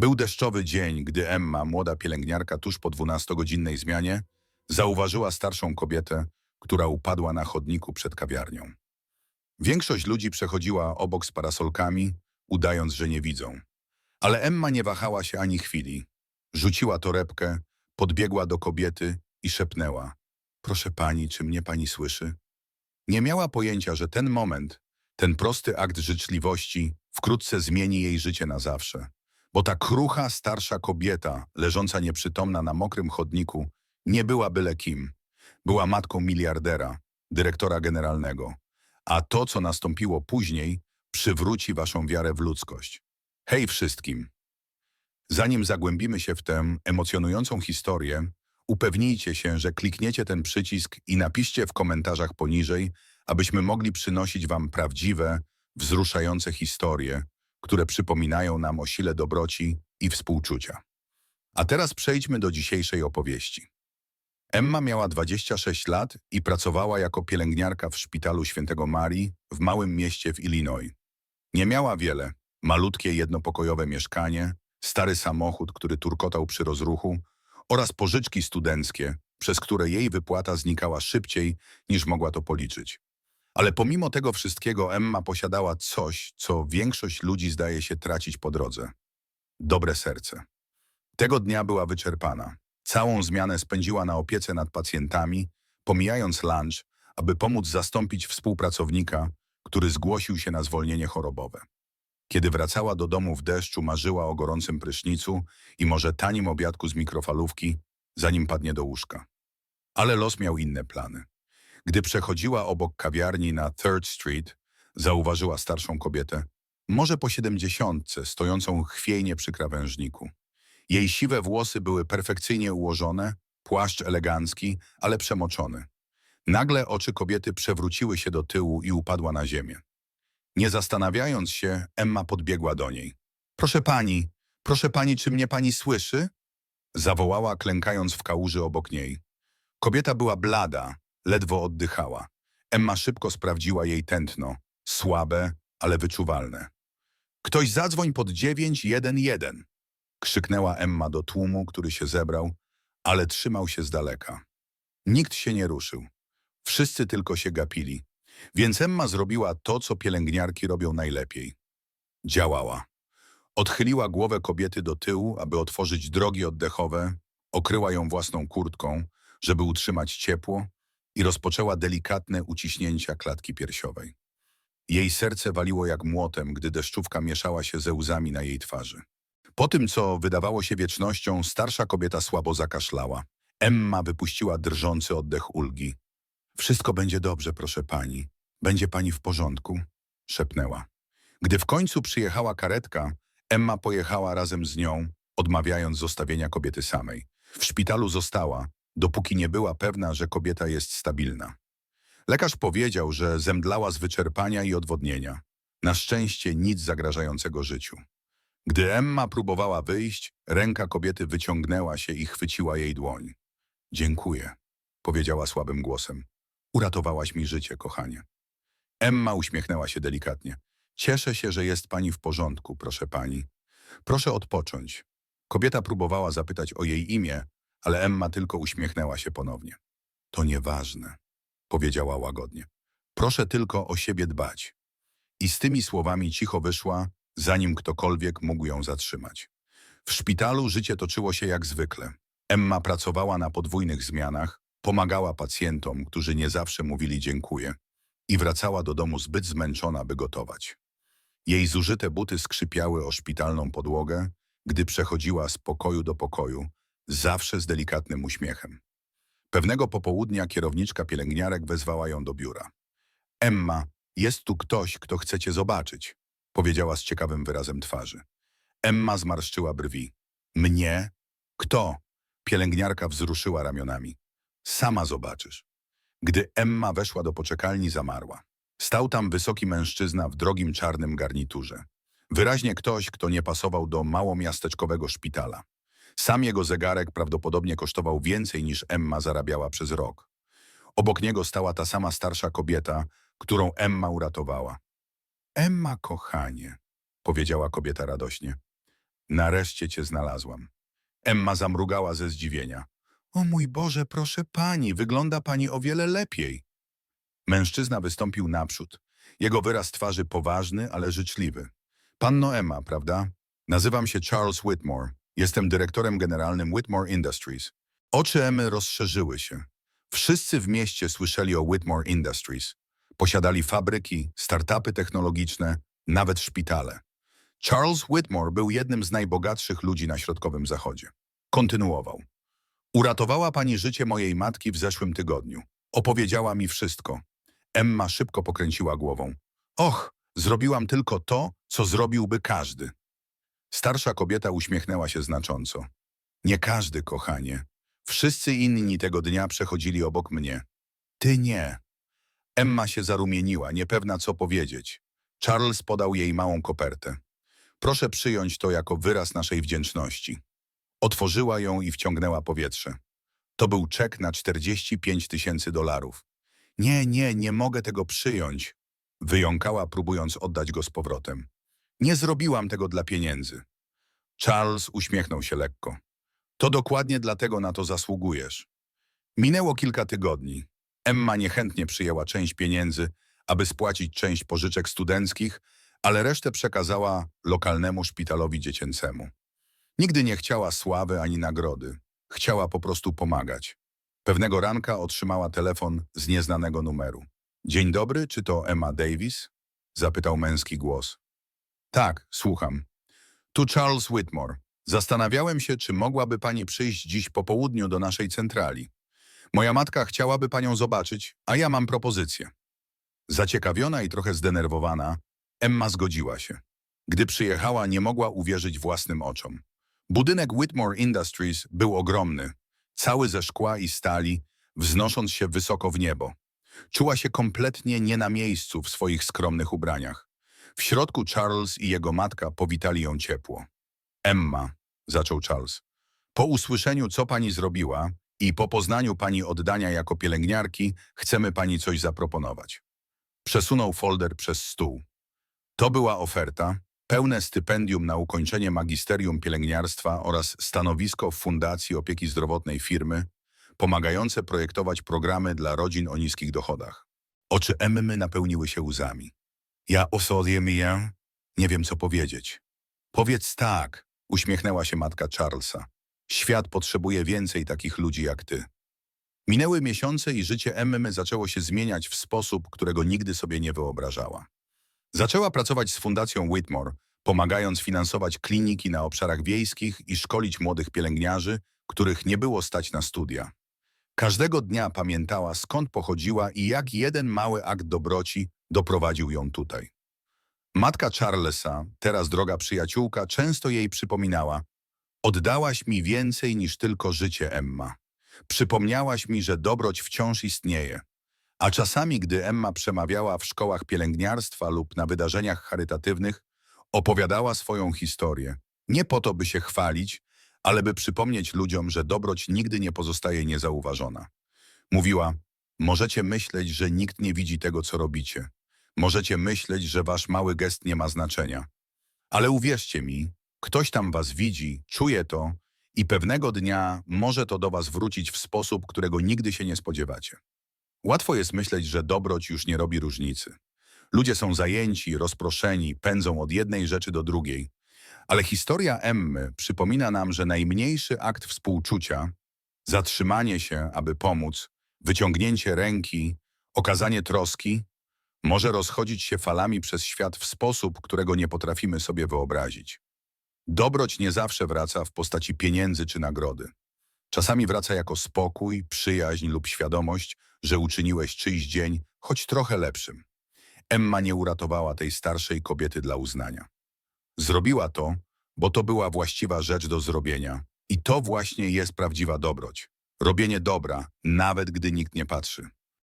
Był deszczowy dzień, gdy Emma, młoda pielęgniarka tuż po 12-godzinnej zmianie, zauważyła starszą kobietę, która upadła na chodniku przed kawiarnią. Większość ludzi przechodziła obok z parasolkami, udając, że nie widzą. Ale Emma nie wahała się ani chwili. Rzuciła torebkę, podbiegła do kobiety i szepnęła. Proszę pani, czy mnie pani słyszy? Nie miała pojęcia, że ten moment, ten prosty akt życzliwości wkrótce zmieni jej życie na zawsze. Bo ta krucha, starsza kobieta, leżąca nieprzytomna na mokrym chodniku, nie była byle kim. Była matką miliardera, dyrektora generalnego. A to, co nastąpiło później, przywróci waszą wiarę w ludzkość. Hej wszystkim! Zanim zagłębimy się w tę emocjonującą historię, upewnijcie się, że klikniecie ten przycisk i napiszcie w komentarzach poniżej, abyśmy mogli przynosić wam prawdziwe, wzruszające historie, które przypominają nam o sile dobroci i współczucia. A teraz przejdźmy do dzisiejszej opowieści. Emma miała 26 lat i pracowała jako pielęgniarka w szpitalu Świętego Marii w małym mieście w Illinois. Nie miała wiele. Malutkie jednopokojowe mieszkanie, stary samochód, który turkotał przy rozruchu oraz pożyczki studenckie, przez które jej wypłata znikała szybciej niż mogła to policzyć. Ale pomimo tego wszystkiego Emma posiadała coś, co większość ludzi zdaje się tracić po drodze. Dobre serce. Tego dnia była wyczerpana. Całą zmianę spędziła na opiece nad pacjentami, pomijając lunch, aby pomóc zastąpić współpracownika, który zgłosił się na zwolnienie chorobowe. Kiedy wracała do domu w deszczu, marzyła o gorącym prysznicu i może tanim obiadku z mikrofalówki, zanim padnie do łóżka. Ale los miał inne plany. Gdy przechodziła obok kawiarni na Third Street, zauważyła starszą kobietę, może po siedemdziesiątce, stojącą chwiejnie przy krawężniku. Jej siwe włosy były perfekcyjnie ułożone, płaszcz elegancki, ale przemoczony. Nagle oczy kobiety przewróciły się do tyłu i upadła na ziemię. Nie zastanawiając się, Emma podbiegła do niej. Proszę pani, proszę pani, czy mnie pani słyszy? Zawołała, klękając w kałuży obok niej. Kobieta była blada, ledwo oddychała. Emma szybko sprawdziła jej tętno. Słabe, ale wyczuwalne. Ktoś zadzwoń pod 911. Krzyknęła Emma do tłumu, który się zebrał, ale trzymał się z daleka. Nikt się nie ruszył. Wszyscy tylko się gapili. Więc Emma zrobiła to, co pielęgniarki robią najlepiej. Działała. Odchyliła głowę kobiety do tyłu, aby otworzyć drogi oddechowe, okryła ją własną kurtką, żeby utrzymać ciepło i rozpoczęła delikatne uciśnięcia klatki piersiowej. Jej serce waliło jak młotem, gdy deszczówka mieszała się ze łzami na jej twarzy. Po tym, co wydawało się wiecznością, starsza kobieta słabo zakaszlała. Emma wypuściła drżący oddech ulgi. Wszystko będzie dobrze, proszę pani. Będzie pani w porządku, szepnęła. Gdy w końcu przyjechała karetka, Emma pojechała razem z nią, odmawiając zostawienia kobiety samej. W szpitalu została, dopóki nie była pewna, że kobieta jest stabilna. Lekarz powiedział, że zemdlała z wyczerpania i odwodnienia. Na szczęście nic zagrażającego życiu. Gdy Emma próbowała wyjść, ręka kobiety wyciągnęła się i chwyciła jej dłoń. Dziękuję, powiedziała słabym głosem. Uratowałaś mi życie, kochanie. Emma uśmiechnęła się delikatnie. Cieszę się, że jest pani w porządku, proszę pani. Proszę odpocząć. Kobieta próbowała zapytać o jej imię, ale Emma tylko uśmiechnęła się ponownie. To nieważne, powiedziała łagodnie. Proszę tylko o siebie dbać. I z tymi słowami cicho wyszła, zanim ktokolwiek mógł ją zatrzymać. W szpitalu życie toczyło się jak zwykle. Emma pracowała na podwójnych zmianach, pomagała pacjentom, którzy nie zawsze mówili dziękuję i wracała do domu zbyt zmęczona, by gotować. Jej zużyte buty skrzypiały o szpitalną podłogę, gdy przechodziła z pokoju do pokoju, zawsze z delikatnym uśmiechem. Pewnego popołudnia kierowniczka pielęgniarek wezwała ją do biura. Emma, jest tu ktoś, kto chce cię zobaczyć, powiedziała z ciekawym wyrazem twarzy. Emma zmarszczyła brwi. Mnie? Kto? Pielęgniarka wzruszyła ramionami. Sama zobaczysz. Gdy Emma weszła do poczekalni, zamarła. Stał tam wysoki mężczyzna w drogim czarnym garniturze. Wyraźnie ktoś, kto nie pasował do małomiasteczkowego szpitala. Sam jego zegarek prawdopodobnie kosztował więcej niż Emma zarabiała przez rok. Obok niego stała ta sama starsza kobieta, którą Emma uratowała. Emma, kochanie, powiedziała kobieta radośnie. Nareszcie cię znalazłam. Emma zamrugała ze zdziwienia. O mój Boże, proszę pani, wygląda pani o wiele lepiej. Mężczyzna wystąpił naprzód. Jego wyraz twarzy poważny, ale życzliwy. Panno Emma, prawda? Nazywam się Charles Whitmore. Jestem dyrektorem generalnym Whitmore Industries. Oczy Emmy rozszerzyły się. Wszyscy w mieście słyszeli o Whitmore Industries. Posiadali fabryki, startupy technologiczne, nawet szpitale. Charles Whitmore był jednym z najbogatszych ludzi na Środkowym Zachodzie. Kontynuował. Uratowała pani życie mojej matki w zeszłym tygodniu. Opowiedziała mi wszystko. Emma szybko pokręciła głową. Och, zrobiłam tylko to, co zrobiłby każdy. Starsza kobieta uśmiechnęła się znacząco. Nie każdy, kochanie. Wszyscy inni tego dnia przechodzili obok mnie. Ty nie. Emma się zarumieniła, niepewna co powiedzieć. Charles podał jej małą kopertę. Proszę przyjąć to jako wyraz naszej wdzięczności. Otworzyła ją i wciągnęła powietrze. To był czek na 45 tysięcy dolarów. Nie, nie, nie mogę tego przyjąć. Wyjąkała, próbując oddać go z powrotem. Nie zrobiłam tego dla pieniędzy. Charles uśmiechnął się lekko. To dokładnie dlatego na to zasługujesz. Minęło kilka tygodni. Emma niechętnie przyjęła część pieniędzy, aby spłacić część pożyczek studenckich, ale resztę przekazała lokalnemu szpitalowi dziecięcemu. Nigdy nie chciała sławy ani nagrody. Chciała po prostu pomagać. Pewnego ranka otrzymała telefon z nieznanego numeru. Dzień dobry, czy to Emma Davis? Zapytał męski głos. Tak, słucham. Tu Charles Whitmore. Zastanawiałem się, czy mogłaby pani przyjść dziś po południu do naszej centrali. Moja matka chciałaby panią zobaczyć, a ja mam propozycję. Zaciekawiona i trochę zdenerwowana, Emma zgodziła się. Gdy przyjechała, nie mogła uwierzyć własnym oczom. Budynek Whitmore Industries był ogromny, cały ze szkła i stali, wznosząc się wysoko w niebo. Czuła się kompletnie nie na miejscu w swoich skromnych ubraniach. W środku Charles i jego matka powitali ją ciepło. Emma, zaczął Charles, po usłyszeniu, co pani zrobiła i po poznaniu pani oddania jako pielęgniarki, chcemy pani coś zaproponować. Przesunął folder przez stół. To była oferta, pełne stypendium na ukończenie magisterium pielęgniarstwa oraz stanowisko w Fundacji Opieki Zdrowotnej firmy, pomagające projektować programy dla rodzin o niskich dochodach. Oczy Emmy napełniły się łzami. Ja osodię mię, nie wiem co powiedzieć. Powiedz tak, uśmiechnęła się matka Charlesa. Świat potrzebuje więcej takich ludzi jak ty. Minęły miesiące i życie Emmy zaczęło się zmieniać w sposób, którego nigdy sobie nie wyobrażała. Zaczęła pracować z Fundacją Whitmore, pomagając finansować kliniki na obszarach wiejskich i szkolić młodych pielęgniarzy, których nie było stać na studia. Każdego dnia pamiętała, skąd pochodziła i jak jeden mały akt dobroci doprowadził ją tutaj. Matka Charlesa, teraz droga przyjaciółka, często jej przypominała Oddałaś mi więcej niż tylko życie, Emma. Przypomniałaś mi, że dobroć wciąż istnieje. A czasami, gdy Emma przemawiała w szkołach pielęgniarstwa lub na wydarzeniach charytatywnych, opowiadała swoją historię. Nie po to, by się chwalić, ale by przypomnieć ludziom, że dobroć nigdy nie pozostaje niezauważona. Mówiła, możecie myśleć, że nikt nie widzi tego, co robicie. Możecie myśleć, że wasz mały gest nie ma znaczenia. Ale uwierzcie mi, ktoś tam was widzi, czuje to i pewnego dnia może to do was wrócić w sposób, którego nigdy się nie spodziewacie. Łatwo jest myśleć, że dobroć już nie robi różnicy. Ludzie są zajęci, rozproszeni, pędzą od jednej rzeczy do drugiej. Ale historia Emmy przypomina nam, że najmniejszy akt współczucia, zatrzymanie się, aby pomóc, wyciągnięcie ręki, okazanie troski, może rozchodzić się falami przez świat w sposób, którego nie potrafimy sobie wyobrazić. Dobroć nie zawsze wraca w postaci pieniędzy czy nagrody. Czasami wraca jako spokój, przyjaźń lub świadomość, że uczyniłeś czyjś dzień choć trochę lepszym. Emma nie uratowała tej starszej kobiety dla uznania. Zrobiła to, bo to była właściwa rzecz do zrobienia. I to właśnie jest prawdziwa dobroć. Robienie dobra, nawet gdy nikt nie patrzy.